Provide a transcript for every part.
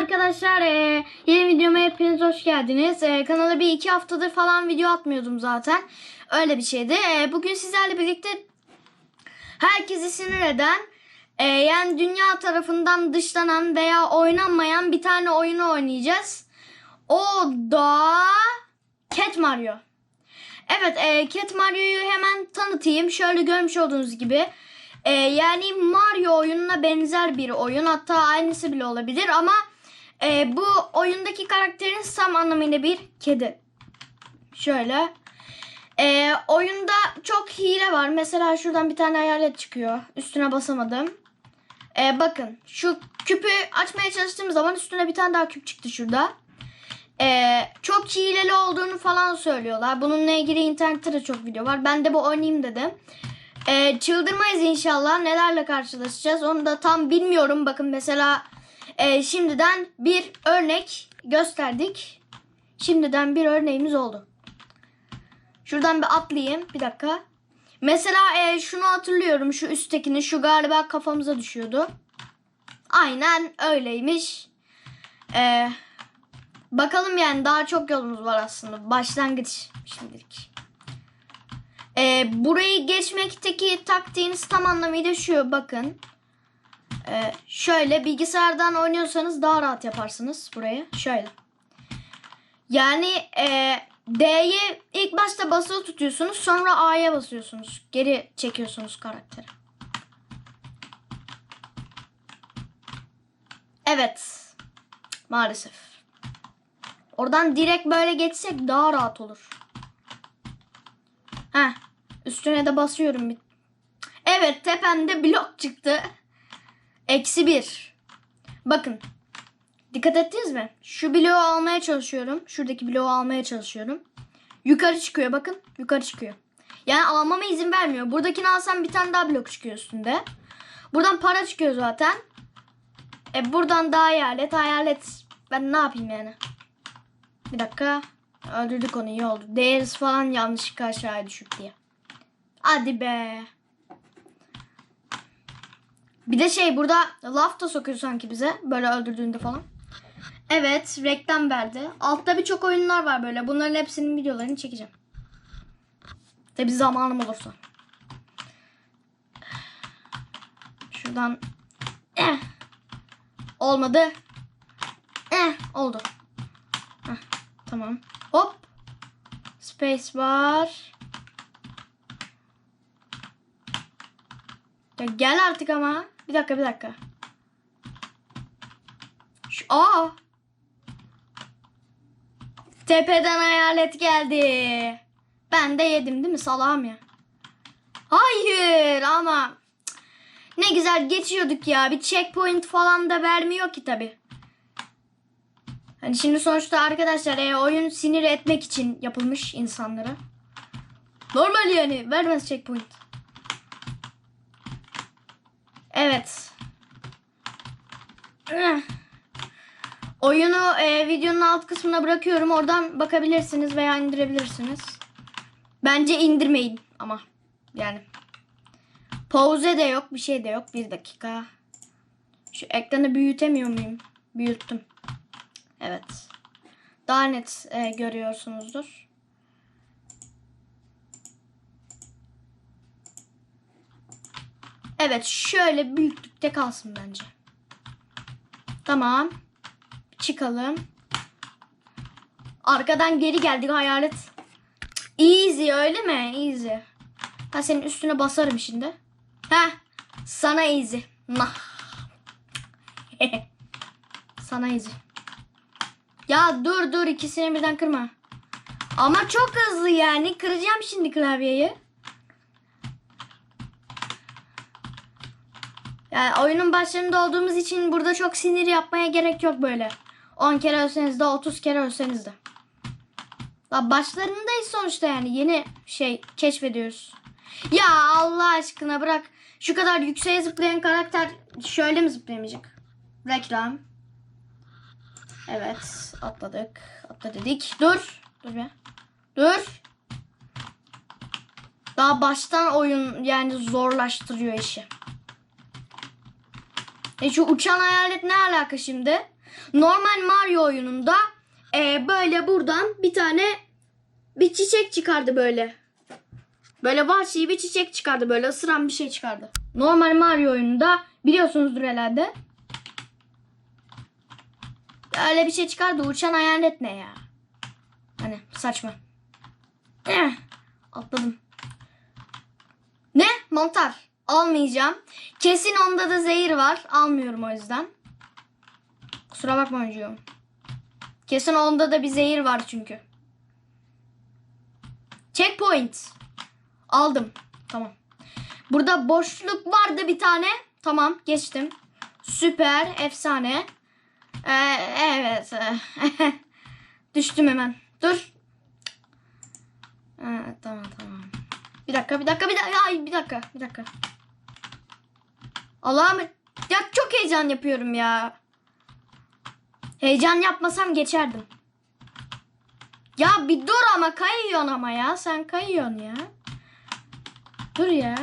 arkadaşlar. Ee, yeni videoma hepiniz hoş geldiniz. Ee, kanala bir iki haftadır falan video atmıyordum zaten. Öyle bir şeydi. Ee, bugün sizlerle birlikte herkesi sinir eden e, yani dünya tarafından dışlanan veya oynanmayan bir tane oyunu oynayacağız. O da Cat Mario. Evet, e, Cat Mario'yu hemen tanıtayım. Şöyle görmüş olduğunuz gibi. E, yani Mario oyununa benzer bir oyun. Hatta aynısı bile olabilir ama e, bu oyundaki karakterin tam anlamıyla bir kedi. Şöyle. E, oyunda çok hile var. Mesela şuradan bir tane hayalet çıkıyor. Üstüne basamadım. E, bakın şu küpü açmaya çalıştığım zaman üstüne bir tane daha küp çıktı şurada. Ee, çok hileli olduğunu falan söylüyorlar. Bununla ilgili internette de çok video var. Ben de bu oynayayım dedim. Ee, çıldırmayız inşallah. Nelerle karşılaşacağız onu da tam bilmiyorum. Bakın mesela e, şimdiden bir örnek gösterdik. Şimdiden bir örneğimiz oldu. Şuradan bir atlayayım. Bir dakika. Mesela e, şunu hatırlıyorum. Şu üsttekini. Şu galiba kafamıza düşüyordu. Aynen öyleymiş. Eee... Bakalım yani daha çok yolumuz var aslında. Başlangıç şimdilik. Ee, burayı geçmekteki taktiğiniz tam anlamıyla şu bakın. Ee, şöyle bilgisayardan oynuyorsanız daha rahat yaparsınız burayı. Şöyle. Yani e, D'ye ilk başta basılı tutuyorsunuz sonra A'ya basıyorsunuz. Geri çekiyorsunuz karakteri. Evet. Maalesef. Oradan direkt böyle geçsek daha rahat olur. Heh. Üstüne de basıyorum. Evet tepemde blok çıktı. Eksi bir. Bakın. Dikkat ettiniz mi? Şu bloğu almaya çalışıyorum. Şuradaki bloğu almaya çalışıyorum. Yukarı çıkıyor bakın. Yukarı çıkıyor. Yani almama izin vermiyor. Buradakini alsam bir tane daha blok çıkıyor üstünde. Buradan para çıkıyor zaten. E buradan da hayalet. Hayalet. Ben ne yapayım yani? Bir dakika. Öldürdük onu iyi oldu. Değeriz falan yanlışlıkla aşağıya düşük diye. Hadi be. Bir de şey burada laf da sokuyor sanki bize. Böyle öldürdüğünde falan. Evet reklam verdi. Altta birçok oyunlar var böyle. Bunların hepsinin videolarını çekeceğim. Tabi zamanım olursa. Şuradan. Eh. Olmadı. Eh oldu. Heh, tamam. Hop. Space var. Ya gel artık ama. Bir dakika bir dakika. Şu, aa. Tepeden hayalet geldi. Ben de yedim değil mi salağım ya. Hayır ama ne güzel geçiyorduk ya. Bir checkpoint falan da vermiyor ki tabi. Hani şimdi sonuçta arkadaşlar e, oyun sinir etmek için yapılmış insanlara. Normal yani vermez checkpoint. Evet. Oyunu e, videonun alt kısmına bırakıyorum. Oradan bakabilirsiniz veya indirebilirsiniz. Bence indirmeyin ama. Yani. Pause de yok. Bir şey de yok. Bir dakika. Şu ekranı büyütemiyor muyum? Büyüttüm. Evet. Daha net e, görüyorsunuzdur. Evet şöyle büyüklükte kalsın bence. Tamam. Çıkalım. Arkadan geri geldik hayalet. Easy öyle mi? Easy. Ha senin üstüne basarım şimdi. Ha sana easy. Nah. sana easy. Ya dur dur ikisini birden kırma. Ama çok hızlı yani. Kıracağım şimdi klavyeyi. Yani oyunun başlarında olduğumuz için burada çok sinir yapmaya gerek yok böyle. 10 kere ölseniz de 30 kere ölseniz de. La başlarındayız sonuçta yani. Yeni şey keşfediyoruz. Ya Allah aşkına bırak. Şu kadar yükseğe zıplayan karakter şöyle mi zıplayamayacak? Reklam. Evet atladık. Atla dedik. Dur. Dur be. Dur. Daha baştan oyun yani zorlaştırıyor işi. E şu uçan hayalet ne alaka şimdi? Normal Mario oyununda e, böyle buradan bir tane bir çiçek çıkardı böyle. Böyle vahşi bir çiçek çıkardı böyle ısıran bir şey çıkardı. Normal Mario oyununda biliyorsunuzdur herhalde. Öyle bir şey çıkardı. Uçan hayalet ne ya? Hani saçma. Eh, Atladım. Ne? Mantar. Almayacağım. Kesin onda da zehir var. Almıyorum o yüzden. Kusura bakma oyuncuğum. Kesin onda da bir zehir var çünkü. Checkpoint. Aldım. Tamam. Burada boşluk vardı bir tane. Tamam geçtim. Süper. Efsane. Ee, evet. Düştüm hemen. Dur. Evet, tamam tamam. Bir dakika bir dakika bir dakika. Ay bir dakika bir dakika. Allah'ım ya çok heyecan yapıyorum ya. Heyecan yapmasam geçerdim. Ya bir dur ama kayıyorsun ama ya. Sen kayıyorsun ya. Dur ya.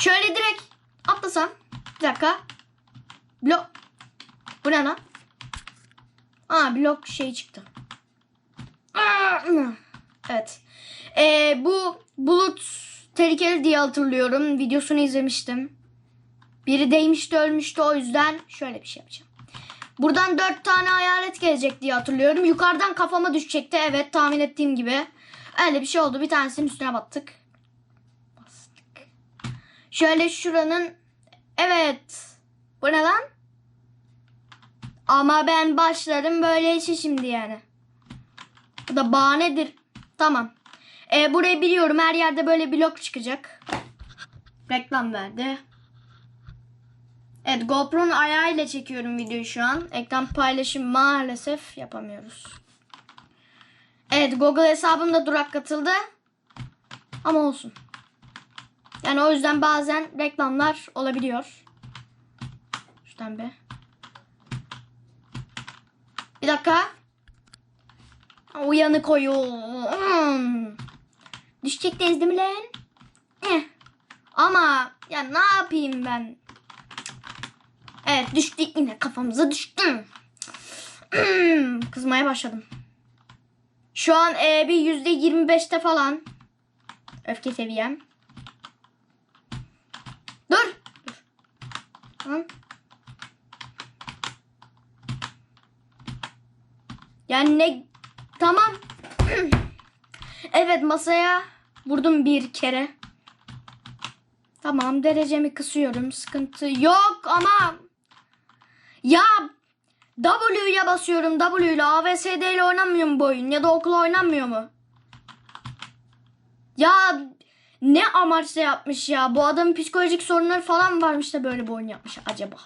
Şöyle direkt atlasam. Bir dakika. Blok. Bu ne lan? Aa blok şey çıktı. Evet. Ee, bu bulut tehlikeli diye hatırlıyorum. Videosunu izlemiştim. Biri değmişti ölmüştü o yüzden şöyle bir şey yapacağım. Buradan dört tane hayalet gelecek diye hatırlıyorum. Yukarıdan kafama düşecekti. Evet tahmin ettiğim gibi. Öyle bir şey oldu. Bir tanesinin üstüne battık. Bastık. Şöyle şuranın... Evet. Bu ne lan? Ama ben başlarım böyle işi şimdi yani. Bu da bahanedir. Tamam. Ee, burayı biliyorum. Her yerde böyle blok çıkacak. Reklam verdi. Evet GoPro'nun ayağıyla çekiyorum videoyu şu an. Ekran paylaşım maalesef yapamıyoruz. Evet Google hesabım da durak katıldı. Ama olsun. Yani o yüzden bazen reklamlar olabiliyor. Şuradan bir. Bir dakika. Uyanık oyun. Hmm. Düşecektiniz değil mi lan? Ama ya ne yapayım ben? Evet düştük yine kafamıza düştüm. Hmm, Kızmaya başladım. Şu an e, bir yüzde yirmi beşte falan. Öfke seviyem. Dur. Dur. Yani ne... Tamam. evet masaya vurdum bir kere. Tamam derecemi kısıyorum. Sıkıntı yok ama... Ya W'ye basıyorum. W ile AVSD ile oynanmıyor mu bu oyun? Ya da okula oynanmıyor mu? Ya ne amaçla yapmış ya? Bu adamın psikolojik sorunları falan varmış da böyle bir oyun yapmış acaba.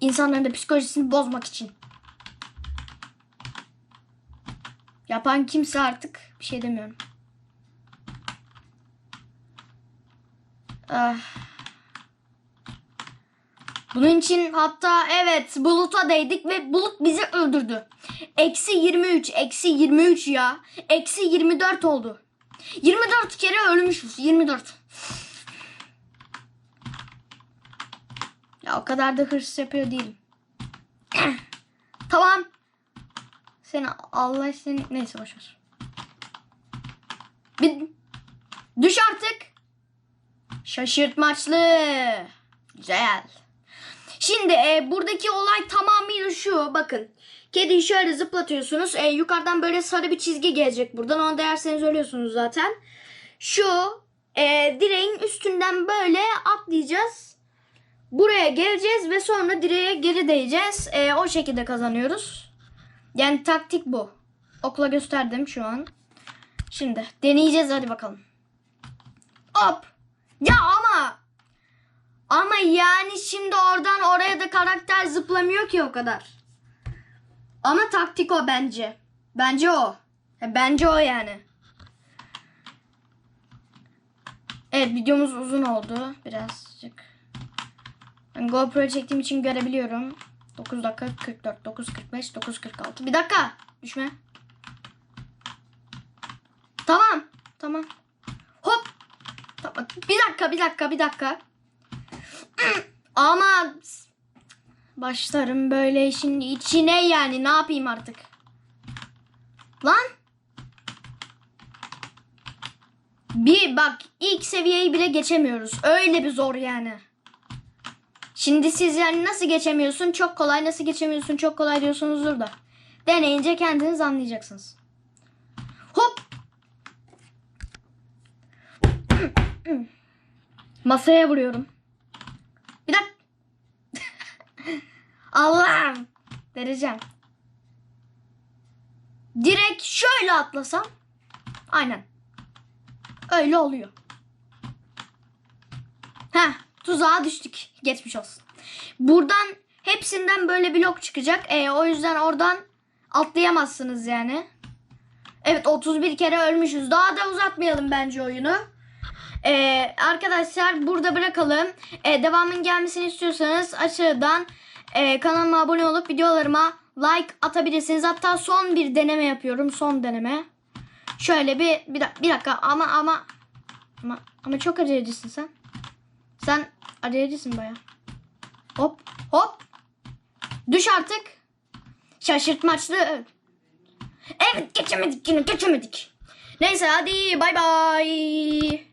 İnsanların da psikolojisini bozmak için. Yapan kimse artık bir şey demiyorum. Ah. Bunun için hatta evet buluta değdik ve bulut bizi öldürdü. Eksi 23, eksi 23 ya. Eksi 24 oldu. 24 kere ölmüşüz. 24. Ya o kadar da hırs yapıyor değilim. tamam. Seni Allah seni neyse boşver. Bir düş artık. Şaşırtmaçlı. Güzel. Şimdi e, buradaki olay tamamıyla şu. Bakın. Kediyi şöyle zıplatıyorsunuz. E, yukarıdan böyle sarı bir çizgi gelecek buradan. Onu değerseniz ölüyorsunuz zaten. Şu e, direğin üstünden böyle atlayacağız. Buraya geleceğiz ve sonra direğe geri değeceğiz. E, o şekilde kazanıyoruz. Yani taktik bu. Okula gösterdim şu an. Şimdi deneyeceğiz hadi bakalım. Hop. Ya ama yani şimdi oradan oraya da karakter zıplamıyor ki o kadar. Ama taktik o bence. Bence o. E, Bence o yani. Evet videomuz uzun oldu. Birazcık. Ben GoPro çektiğim için görebiliyorum. 9 dakika 44, 9 45, 9 46. Bir dakika. Düşme. Tamam. Tamam. Hop. Tamam. Bir dakika, bir dakika, bir dakika. Ama başlarım böyle işin içine yani ne yapayım artık. Lan. Bir bak ilk seviyeyi bile geçemiyoruz. Öyle bir zor yani. Şimdi siz yani nasıl geçemiyorsun çok kolay nasıl geçemiyorsun çok kolay diyorsunuzdur da. Deneyince kendiniz anlayacaksınız. Hop. Masaya vuruyorum. Bir dakika. Allah'ım. Vereceğim. Direkt şöyle atlasam. Aynen. Öyle oluyor. Heh, tuzağa düştük. Geçmiş olsun. Buradan hepsinden böyle blok çıkacak. E, o yüzden oradan atlayamazsınız yani. Evet 31 kere ölmüşüz. Daha da uzatmayalım bence oyunu. Ee, arkadaşlar burada bırakalım. Ee, devamın gelmesini istiyorsanız aşağıdan e, kanalıma abone olup videolarıma like atabilirsiniz. Hatta son bir deneme yapıyorum. Son deneme. Şöyle bir bir, bir dakika ama ama ama ama çok acelecisin sen. Sen acelecisin baya. Hop hop. Düş artık. Şaşırtmaçlı. Evet geçemedik yine geçemedik. Neyse hadi bay bay.